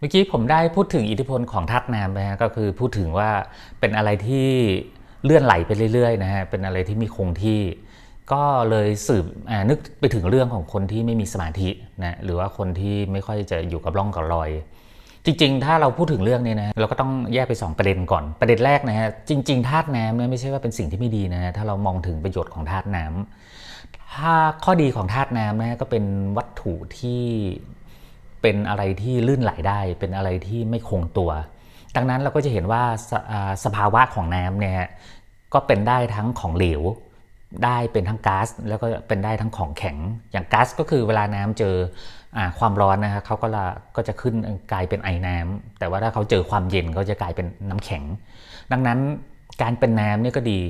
เมื่อกี้ผมได้พูดถึงอิทธิพลของธาตุน้ำนะฮะก็คือพูดถึงว่าเป็นอะไรที่เลื่อนไหลไปเรื่อยๆนะฮะเป็นอะไรที่มีคงที่ ก็เลยสืบนึกไปถึงเรื่องของคนที่ไม่มีสมาธินะหรือว่าคนที่ไม่ค่อยจะอยู่กับร่องกับรอย จริง ๆ ถ้าเราพูดถึงเรื่องนี้นะเราก็ต้องแยกไป 2 ประเด็นก่อนประเด็นแรกนะฮะจริง ๆธาตุน้ำเนี่ยไม่ใช่ว่าเป็นสิ่งที่ไม่ดีนะฮะถ้าเรามองถึงประโยชน์ของธาตุน้ำถ้าข้อดีของธาตุน้ำนะก็เป็นวัตถุที่ เป็นอะไรที่ลื่นไหลได้ เป็นอะไรที่ไม่คงตัว ดังนั้นเราก็จะเห็นว่าสสภาวะของน้ำเนี่ยก็เป็นได้ทั้งของเหลว ได้เป็นทั้งก๊าซแล้วก็เป็นได้ทั้งของแข็ง อย่างก๊าซก็คือเวลาน้ำเจออความร้อนนะครับเขาก็ละก็จะขึ้นกลายเป็นไอน้ำแต่ว่าถ้าเขาเจอความเย็นเขาจะกลายเป็นน้ำแข็ง ดังนั้นการเป็นน้ำเนี่ยก็ดี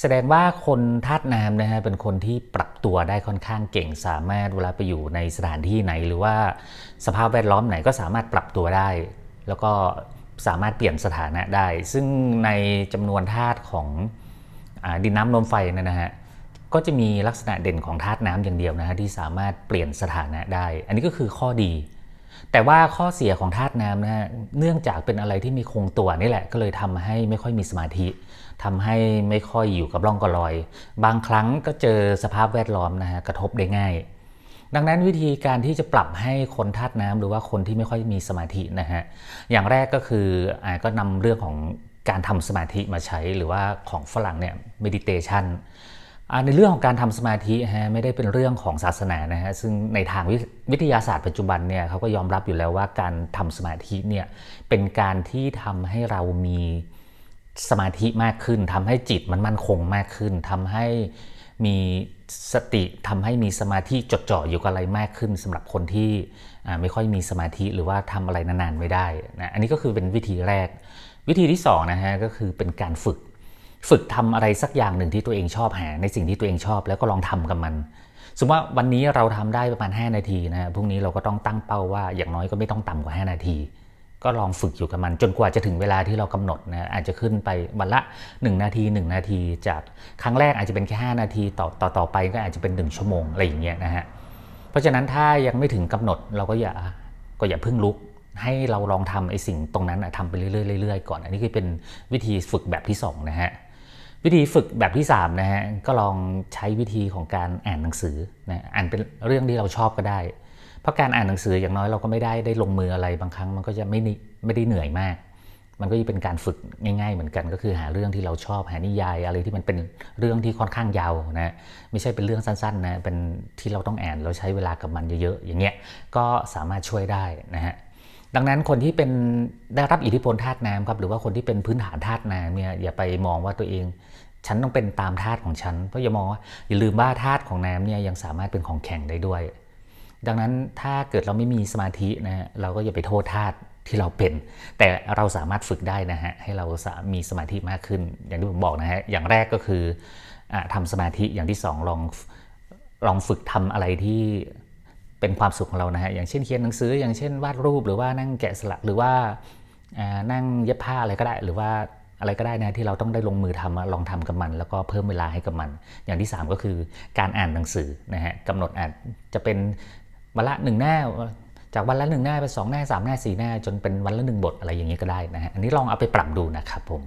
แสดงว่าคนธาตุน้ำนะฮะเป็นคนที่ปรับตัวได้ค่อนข้างเก่งสามารถเวลาไปอยู่ในสถานที่ไหน หรือว่าสภาพแวดล้อมไหนก็สามารถปรับตัวได้ แล้วก็สามารถเปลี่ยนสถานะได้ ซึ่งในจำนวนธาตุของอดินน้ำลมไฟนยนะฮะก็จะมีลักษณะเด่นของธาตุน้ำอย่างเดียวนะฮะที่สามารถเปลี่ยนสถานะได้ อันนี้ก็คือข้อดี แต่ว่าข้อเสียของธาตุน้ำนะฮะเนื่องจากเป็นอะไรที่มีคงตัวนี่แหละ ก็เลยทำให้ไม่ค่อยมีสมาธิทำให้ไม่ค่อยอยู่กับร่องกับรอย บางครั้งก็เจอสภาพแวดล้อมนะฮะกระทบได้ง่าย ดังนั้นวิธีการที่จะปรับให้คนธาตุน้ำหรือว่าคนที่ไม่ค่อยมีสมาธินะฮะอย่างแรกก็คืออก็นำเรื่องของการทำสมาธิมาใช้หรือว่าของฝรั่งเนี่ย meditation ในเรื่องของการทำสมาธิฮะไม่ได้เป็นเรื่องของศาสนานะฮะซึ่งในทางวิวิทยาศาสตร์ปัจจุบันเนี่ยเขาก็ยอมรับอยู่แล้วว่าการทำสมาธิเนี่ยเป็นการที่ทำให้เรามีสมาธิมากขึ้นทำให้จิตมันมั่นคงมากขึ้นทำให้มีสติทำให้มีสมาธิจดจ่ออยู่กับอะไรมากขึ้นสำหรับคนที่ไม่ค่อยมีสมาธิหรือว่าทำอะไรนานๆไม่ได้นะอันนี้ก็คือเป็นวิธีแรก วิธีที่สองนะฮะก็คือเป็นการฝึก ฝึกทำอะไรสักอย่างหนึ่งที่ตัวเองชอบหาในสิ่งที่ตัวเองชอบแล้วก็ลองทำกับมัน สมมติว่าวันนี้เราทำได้ประมาณ 5 นาทีนะพรุ่งนี้เราก็ต้องตั้งเป้าว่าอย่างน้อยก็ไม่ต้องต่ำกว่า 5 นาที ก็ลองฝึกอยู่กับมัน จนกว่าจะถึงเวลาที่เรากำหนดนะอาจจะขึ้นไปวันละ 1 นาที 1 นาที จากครั้งแรกอาจจะเป็นแค่5นาทีต่อต่อต่อไปก็อาจจะเป็น 1 ชั่วโมงอะไรอย่างเงี้ยนะฮะเพราะฉะนั้นถ้ายังไม่ถึงกำหนดเราก็อย่าก็อย่าเพิ่งลุกให้เราลองทำไอ้สิ่งตรงนั้นนะทำไปเรื่อยๆๆก่อน อันนี้คือเป็นวิธีฝึกแบบที่สองนะฮะ วิธีฝึกแบบที่3นะฮะก็ลองใช้วิธีของการอ่านหนังสือนะอ่านเป็นเรื่องที่เราชอบก็ได้ เพราะการอ่านหนังสืออย่างน้อยเราก็ไม่ได้ได้ลงมืออะไรบางครั้งมันก็จะไม่นิไม่ได้เหนื่อยมาก มันก็จะเป็นการฝึกง่าย ๆ เหมือนกันก็คือหาเรื่องที่เราชอบหานิยายอะไรที่มันเป็นเรื่องที่ค่อนข้างยาวนะไม่ใช่เป็นเรื่องสั้นๆนะเป็นที่เราต้องอ่านเราใช้เวลากับมันเยอะๆอย่างเงี้ยก็สามารถช่วยได้นะฮะ ดังนั้นคนที่เป็นได้รับอิทธิพลธาตุน้ำครับหรือว่าคนที่เป็นพื้นฐานธาตุน้ำเนี่ยอย่าไปมองว่าตัวเอง ฉันต้องเป็นตามธาตุของฉันเพราะอย่ามองว่าอย่าลืมว่าธาตุของน้ำเนี่ยยังสามารถเป็นของแข็งได้ด้วย ดังนั้นถ้าเกิดเราไม่มีสมาธินะฮะเราก็อย่าไปโทษธาตุที่เราเป็น แต่เราสามารถฝึกได้นะฮะให้เรามีสมาธิมากขึ้น อย่างที่ผมบอกนะฮะอย่างแรกก็คืออะทำสมาธิอย่างที่สองลองลองฝึกทำอะไรที่ เป็นความสุขของเรานะฮะอย่างเช่นเขียนหนังสือ อย่างเช่นวาดรูปหรือว่านั่งแกะสลักหรือว่านั่งเย็บผ้าอะไรก็ได้ หรือว่าอะไรก็ได้นะที่เราต้องได้ลงมือทำลองทำกับมัน แล้วก็เพิ่มเวลาให้กับมัน อย่างที่ 3 ก็คือการอ่านหนังสือนะฮะกำหนดอ่านจะเป็นวันละหนึ่งหน้าจากวันละหนึ่งหน้าเป็นสองหน้าสามหน้าสี่หน้า จนเป็นวันละหนึ่งบทอะไรอย่างนี้ก็ได้นะฮะอันนี้ลองเอาไปปรับดูนะครับผม